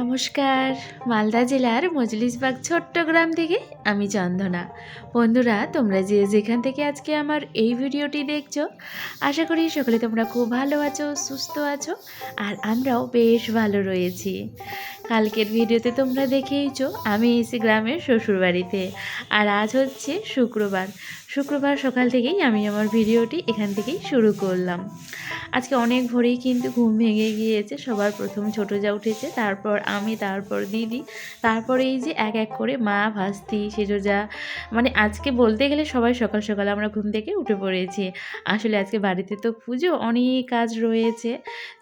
নমস্কার। মালদা জেলার মজলিসবাগ ছোট্ট গ্রাম থেকে আমি চন্দনা। বন্ধুরা, তোমরা যে যেখান থেকে আজকে আমার এই ভিডিওটি দেখছ, আশা করি সকলে তোমরা খুব ভালো আছো, সুস্থ আছো, আর আমরাও বেশ ভালো রয়েছি। কালকের ভিডিওতে তোমরা দেখেইছো, আমি এসে গ্রামের শ্বশুরবাড়িতে, আর আজ হচ্ছে শুক্রবার। শুক্রবার সকাল থেকেই আমি আমার ভিডিওটি এখান থেকেই শুরু করলাম। আজকে অনেক ভোরেই কিন্তু ঘুম ভেঙে গিয়েছে, সবার প্রথম ছোট যা উঠেছে, তারপর আমি, তারপর দিদি, তারপরে এই যে এক এক করে মা, ভাস্তি সেজো যা মানে আজকে বলতে গেলে সবাই সকাল সকাল আমরা ঘুম থেকে উঠে পড়েছি। আসলে আজকে বাড়িতে তো পুজো, অনেক কাজ রয়েছে,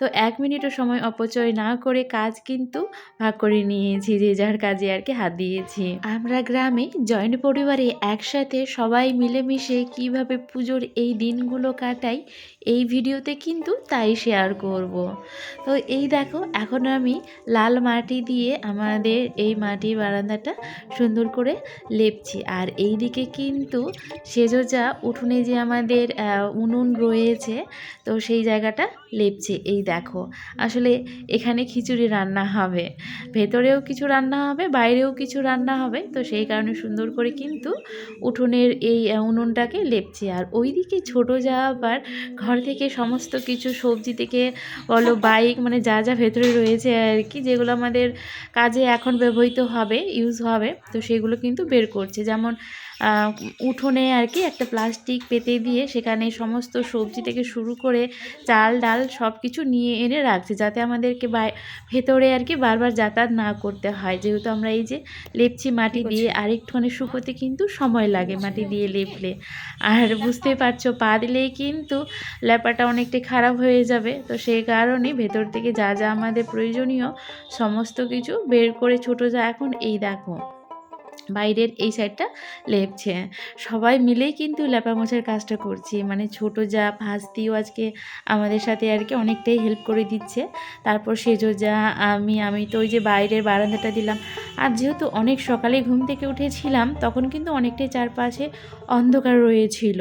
তো এক মিনিটও সময় অপচয় না করে কাজ কিন্তু ভাগ করে নিয়েছি, যে যার কাজে আর কি হাত দিয়েছি। আমরা গ্রামে জয়েন্ট পরিবারে একসাথে সবাই মিলেমিশে কীভাবে পুজোর এই দিনগুলো কাটাই, এই ভিডিওতে কিন্তু তাই শেয়ার করব। তো এই দেখো, এখন আমি লাল মাটি দিয়ে আমাদের এই মাটির বারান্দাটা সুন্দর করে লেপছি। আর এই দিকে কিন্তু সেজোজা উঠোনে যে আমাদের উনুন রয়েছে, তো সেই জায়গাটা লেপছে। এই দেখো, আসলে এখানে খিচুড়ি রান্না হবে। ভেতরেও কিছু রান্না হবে, বাইরেও কিছু রান্না হবে, তো সেই কারণে সুন্দর করে কিন্তু উঠোনের এই উনুনটাকে লেপছে আর ওইদিকে ছোটো যা আবার ঘর থেকে সমস্ত কিছু সবজি থেকে বলো বাইক মানে যা যা ভেতরে রয়েছে আর কি যেগুলো আমাদের কাজে এখন ব্যবহৃত হবে ইউজ হবে, তো সেগুলো কিন্তু বের করছে। যেমন উঠোনে আর কি একটা প্লাস্টিক পেতে দিয়ে সেখানে সমস্ত সবজি থেকে শুরু করে চাল ডাল সব কিছু নিয়ে এনে রাখছে যাতে আমাদেরকে বাই ভেতরে আর কি বারবার যাতায়াত না করতে হয়। যেহেতু আমরা এই যে লেপছি মাটি দিয়ে আরেকটুখানি শুকোতে কিন্তু সময় লাগে মাটি দিয়ে লেপলে। আর বুঝতেই পারছ পা দিলেই কিন্তু ল্যাপাটা অনেকটাই খারাপ হয়ে যাবে। তো সেই কারণে ভেতর থেকে যা যা আমাদের প্রয়োজনীয় সমস্ত কিছু বের করে ছোট যা এখন এই দেখো। বাইরের এই সাইডটা লেপছে। সবাই মিলেই কিন্তু লেপা মোছার কাজটা করছি। মানে ছোট যা, ভাস্তিও আজকে আমাদের সাথে আর কি অনেকটাই হেল্প করে দিচ্ছে। তারপর সেজো যা, আমি আমি তো ওই যে বাইরের বারান্দাটা দিলাম। আর যেহেতু অনেক সকালে ঘুম থেকে উঠেছিলাম, তখন কিন্তু অনেকটাই চারপাশে অন্ধকার রয়েছিল।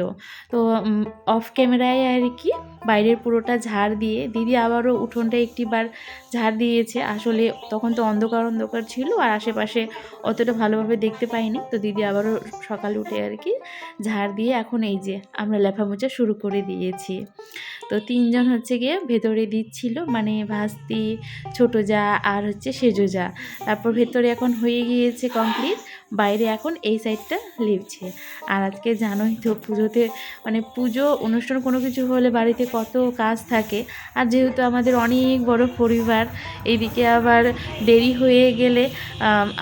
তো অফ ক্যামেরায় আর কি বাইরের পুরোটা ঝাড় দিয়ে, দিদি আবারও উঠোনটা একটিবার ঝাড় দিয়েছে। আসলে তখন তো অন্ধকার অন্ধকার ছিল। আর আশেপাশে অতটা ভালোভাবে দেখতে পাইনি। তো দিদি আবারও সকাল উঠে আর কি ঝাড় দিয়ে এখন এই যে আমরা লেফা মোচা শুরু করে দিয়েছি। তো তিনজন হচ্ছে গিয়ে ভেতরে দিচ্ছিল মানে ভাস্তি ছোট যা আর হচ্ছে সেজো যা তারপর ভেতরে এখন হয়ে গিয়েছে কমপ্লিট বাইরে এখন এই সাইডটা লিপছে। আর আজকে জানোই তো পুজোতে মানে পুজো, অনুষ্ঠান কোনো কিছু হলে বাড়িতে কত কাজ থাকে। আর যেহেতু আমাদের অনেক বড় পরিবার এইদিকে আবার দেরি হয়ে গেলে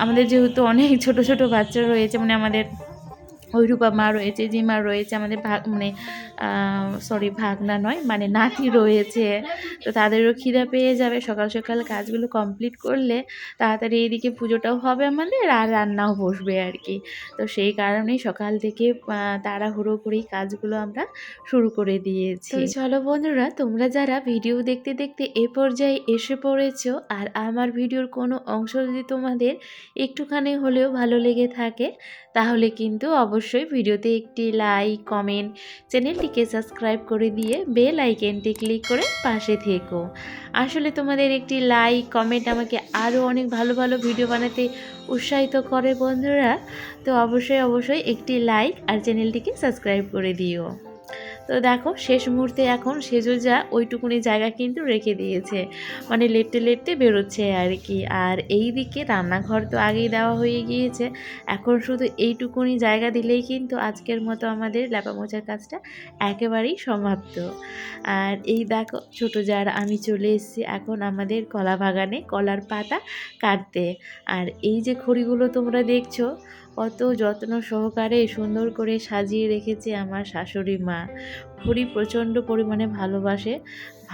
আমাদের যেহেতু অনেক ছোট ছোট বাচ্চা রয়েছে মানে আমাদের ঐরূপা মা রয়েছে, জিমা রয়েছে, আমাদের মানে সরি ভাগনা নয় মানে নাতি রয়েছে। তো তাদেরও খিদা পেয়ে যাবে। সকাল সকাল কাজগুলো কমপ্লিট করলে তাড়াতাড়ি এইদিকে পুজোটাও হবে আমাদের, আর রান্নাও বসবে আর কি। তো সেই কারণেই সকাল থেকে তাড়াহুড়ো করেই কাজগুলো আমরা শুরু করে দিয়েছি। চলো বন্ধুরা, তোমরা যারা ভিডিও দেখতে দেখতে এ পর্যায়ে এসে পড়েছো, আর আমার ভিডিওর কোনো অংশ যদি তোমাদের একটুখানি হলেও ভালো লেগে থাকে, তাহলে কিন্তু অবশ্যই ভিডিওতে একটি লাইক কমেন্ট চ্যানেলটিকে সাবস্ক্রাইব করে দিয়ে বেল আইকনটি ক্লিক করে পাশে থেকো। আসলে তোমাদের একটি লাইক, কমেন্ট আমাকে আরও অনেক ভালো ভালো ভিডিও বানাতে উৎসাহিত করে বন্ধুরা। তো অবশ্যই অবশ্যই একটি লাইক আর চ্যানেলটিকে সাবস্ক্রাইব করে দিও। তো দেখো, শেষ মুহূর্তে এখন সেজো যা ওইটুকুনি জায়গা কিন্তু রেখে দিয়েছে। মানে লেপটে লেপটে বেরোচ্ছে আর কি। আর এই দিকে রান্নাঘর তো আগেই দেওয়া হয়ে গিয়েছে। এখন শুধু এইটুকুনি জায়গা দিলেই কিন্তু আজকের মতো আমাদের লেপা মোছার কাজটা একেবারেই সমাপ্ত। আর এই দেখো, ছোটো যার আমি চলে এসেছি এখন আমাদের কলা বাগানে কলার পাতা কাটতে। আর এই যে খড়িগুলো তোমরা দেখছ কত যত্ন সহকারে সুন্দর করে সাজিয়ে রেখেছে আমার শাশুড়ি মা। হরি প্রচণ্ড পরিমাণে ভালোবাসে।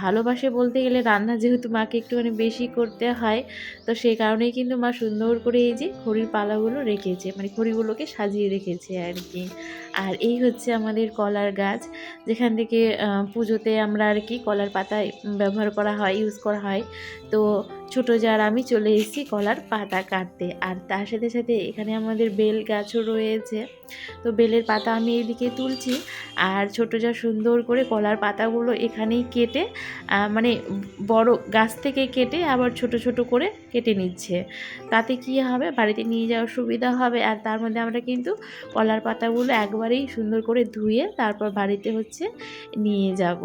ভালোবাসে বলতে গেলে রান্না যেহেতু মাকে একটুখানি বেশি করতে হয়, তো সেই কারণেই কিন্তু মা সুন্দর করে এই যে খড়ির পালাগুলো রেখেছে মানে খড়িগুলোকে সাজিয়ে রেখেছে আর কি। আর এই হচ্ছে আমাদের কলার গাছ, যেখান থেকে পুজোতে আমরা আর কি কলার পাতা ব্যবহার করা হয় ইউজ করা হয়। তো ছোটো যার আমি চলে এসেছি কলার পাতা কাটতে। আর তার সাথে সাথে এখানে আমাদের বেল গাছও রয়েছে। তো বেলের পাতা আমি এইদিকে তুলছি। আর ছোটো যা সুন্দর করে কলার পাতাগুলো এখানেই কেটে মানে বড় গাছ থেকে কেটে আবার ছোট ছোট করে কেটে নিচ্ছে। তাতে কি হবে? বাড়িতে নিয়ে যাওয়ার সুবিধা হবে। আর তার মধ্যে আমরা কিন্তু কলার পাতাগুলো একবারেই সুন্দর করে ধুয়ে তারপর বাড়িতে হচ্ছে নিয়ে যাব।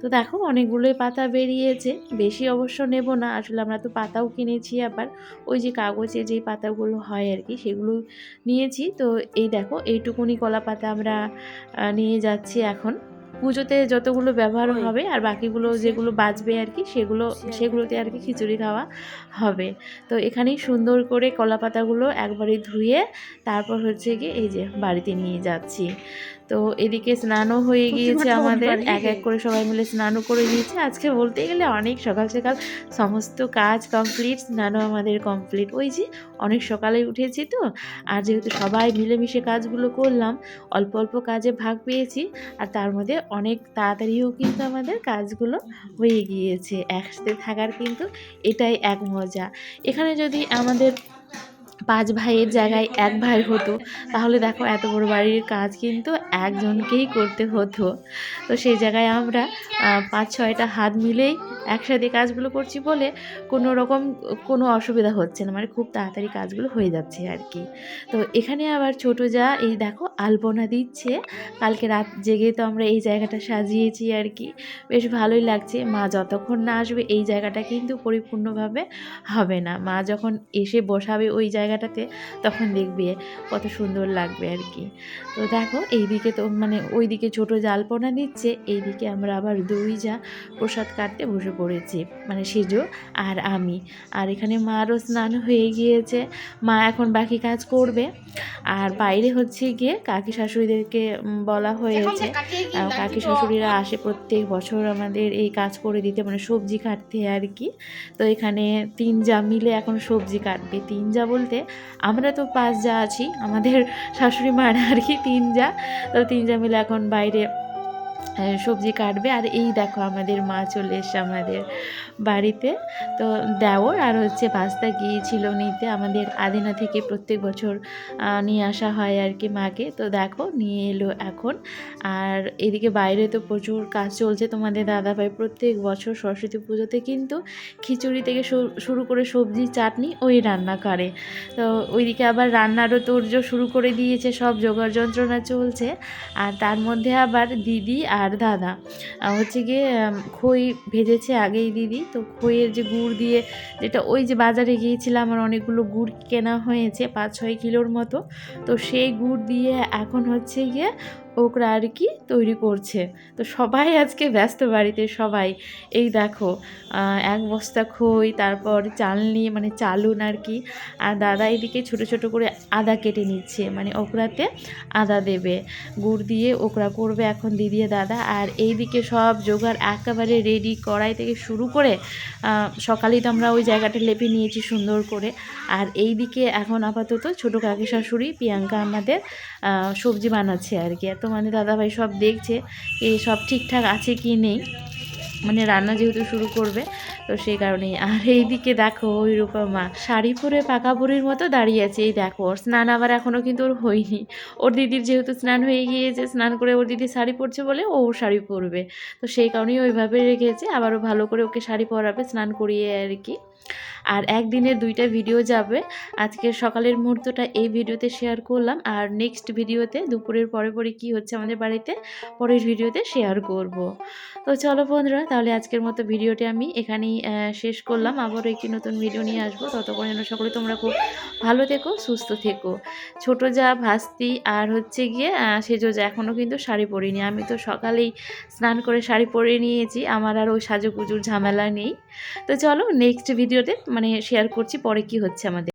তো দেখো, অনেকগুলোই পাতা বেরিয়েছে। বেশি অবশ্য নেব না। আসলে আমরা তো পাতাও কিনেছি আবার। ওই যে কাগজে যেই পাতাগুলো হয় আর কি, সেগুলো নিয়েছি। তো এই দেখো, এইটুকুনি কলা পাতা আমরা নিয়ে যাচ্ছি এখন। পুজোতে যতগুলো ব্যবহার হবে আর বাকিগুলো যেগুলো বাঁচবে আর কি সেগুলো সেগুলোতে আর কি খিচুড়ি খাওয়া হবে। তো এখানেই সুন্দর করে কলা পাতাগুলো একবারে ধুয়ে তারপর হচ্ছে কি এই যে বাড়িতে নিয়ে যাচ্ছি। তো এদিকে স্নানও হয়ে গিয়েছে আমাদের। এক এক করে সবাই মিলে স্নানও করে দিয়েছে আজকে বলতে গেলে অনেক সকাল সকাল সমস্ত কাজ কমপ্লিট স্নানও আমাদের কমপ্লিট। ওই যে অনেক সকালে উঠেছি তো আর যেহেতু সবাই মিলেমিশে কাজগুলো করলাম অল্প অল্প কাজে ভাগ পেয়েছি আর তার মধ্যে অনেক তাড়াতাড়িও কিন্তু আমাদের কাজগুলো হয়ে গিয়েছে, একসাথে থাকার কিন্তু এটাই এক মজা। এখানে যদি আমাদের পাঁচ ভাইয়ের জায়গায় এক ভাই হতো। তাহলে দেখো এত বড় বাড়ির কাজ কিন্তু একজনকেই করতে হতো। তো সেই জায়গায় আমরা পাঁচ, ছয়টা হাত মিলেই একসাথে কাজগুলো করছি বলে কোনো রকম কোনো অসুবিধা হচ্ছে না। মানে খুব তাড়াতাড়ি কাজগুলো হয়ে যাচ্ছে আর কি। তো এখানে আবার ছোট যা, এই দেখো আলপনা দিচ্ছে। কালকে রাত জেগে তো আমরা এই জায়গাটা সাজিয়েছি আর কি। বেশ ভালোই লাগছে। মা যতক্ষণ না আসবে এই জায়গাটা কিন্তু পরিপূর্ণভাবে হবে না। মা যখন এসে বসাবে ওই জায়গাটাতে তখন দেখবে কত সুন্দর লাগবে আর কি। তো দেখো এইদিকে তো মানে ওইদিকে ছোট জালপনা দিচ্ছে এইদিকে আমরা আবার দুই যা প্রসাদ কাটতে বসে পড়েছি মানে সেজো আর আমি। আর এখানে মারও স্নান হয়ে গিয়েছে মা এখন বাকি কাজ করবে। আর বাইরে হচ্ছে গিয়ে কাকি শাশুড়িদেরকে বলা হয়েছে কাকি শাশুড়িরা আসে প্রত্যেক বছর আমাদের এই কাজ করে দিতে মানে সবজি কাটতে আর কি। তো এখানে তিন যা মিলে এখন সবজি কাটবে। তিন যা বলতে আমরা তো পাঁচ যা আছি, আমাদের শাশুড়ি মারা আর কি তিন যা। তো তিন যা মিলে এখন বাইরে সবজি কাটবে। আর এই দেখো আমাদের মা চলে এসে আমাদের বাড়িতে। তো দেওর আর হচ্ছে পাস্তা গিয়েছিল নিতে আমাদের আদিনা থেকে প্রত্যেক বছর নিয়ে আসা হয় আর কি মাকে। তো দেখো নিয়ে এলো এখন। আর এদিকে বাইরে তো প্রচুর কাজ চলছে তোমাদের দাদাভাই। প্রত্যেক বছর সরস্বতী পুজোতে কিন্তু খিচুড়ি থেকে শুরু করে সবজি, চাটনি ওই রান্না করে। তো ওইদিকে আবার রান্নারও তোর্য শুরু করে দিয়েছে, সব জোগাড় যন্ত্রণা চলছে। আর তার মধ্যে আবার দিদি আর দাদা। হচ্ছে গিয়ে খই ভেজেছে আগেই দিদি। তো খইয়ের যে গুড় দিয়ে যেটা ওই যে বাজারে গিয়েছিলাম আমার অনেকগুলো গুড় কেনা হয়েছে পাঁচ ছয় কিলোর মতো। তো সেই গুড় দিয়ে এখন হচ্ছে গিয়ে ওকরা আর কি তৈরি করছে। তো সবাই আজকে ব্যস্ত বাড়িতে সবাই। এই দেখো এক বস্তা খই, তারপর চালনি মানে চালুন আর কি আর দাদা এদিকে ছোট ছোট করে আদা কেটে নিচ্ছে মানে ওকরাতে আদা দেবে। গুড় দিয়ে ওকরা করবে এখন দিদি দাদা। আর এইদিকে সব জোগাড় একেবারে রেডি কড়াই থেকে শুরু করে সকালেই তো আমরা ওই জায়গাটা লেপে নিয়েছি সুন্দর করে। আর এই দিকে এখন আপাতত ছোটো কাকি শাশুড়ি প্রিয়াঙ্কা আমাদের সবজি বানাচ্ছে আর কি তোমাদের দাদাভাই সব দেখছে এই সব ঠিকঠাক আছে কি নেই। মানে রান্না যেহেতু শুরু করবে, তো সেই কারণেই। আর এইদিকে দেখো, ওই রূপা মা শাড়ি পরে পাকা বুড়ির মতো দাঁড়িয়ে আছে। এই দেখো, ওর স্নান আবার এখনও কিন্তু ওর হয়নি। ওর দিদির যেহেতু স্নান হয়ে গিয়েছে, স্নান করে ওর দিদি শাড়ি পরছে বলে ও শাড়ি পরবে। তো সেই কারণেই ওইভাবে রেখেছে, আবারও ভালো করে ওকে শাড়ি পরাবে, স্নান করিয়ে আর কি। আর একদিনের দুইটা ভিডিও যাবে। আজকের সকালের মুহূর্তটা এই ভিডিওতে শেয়ার করলাম। আর নেক্সট ভিডিওতে দুপুরের পরে পরে কি হচ্ছে আমাদের বাড়িতে, পরের ভিডিওতে শেয়ার করব। তো চলো বন্ধুরা, তাহলে আজকের মতো ভিডিওটি আমি এখানেই শেষ করলাম। আবারও একটি নতুন ভিডিও নিয়ে আসব। ততক্ষণ যেন সকলে তোমরা খুব ভালো থেকো, সুস্থ থেকো। ছোট যা ভাস্তি, আর হচ্ছে গিয়ে সেজো যা এখনও কিন্তু শাড়ি পরিনি। আমি তো সকালেই স্নান করে শাড়ি পরে নিয়েছি। আমার আর ওই সাজুগুজুর ঝামেলা নেই। তো চলো নেক্সট ভিডিওতে মানে শেয়ার করছি পরে কি হচ্ছে আমাদের।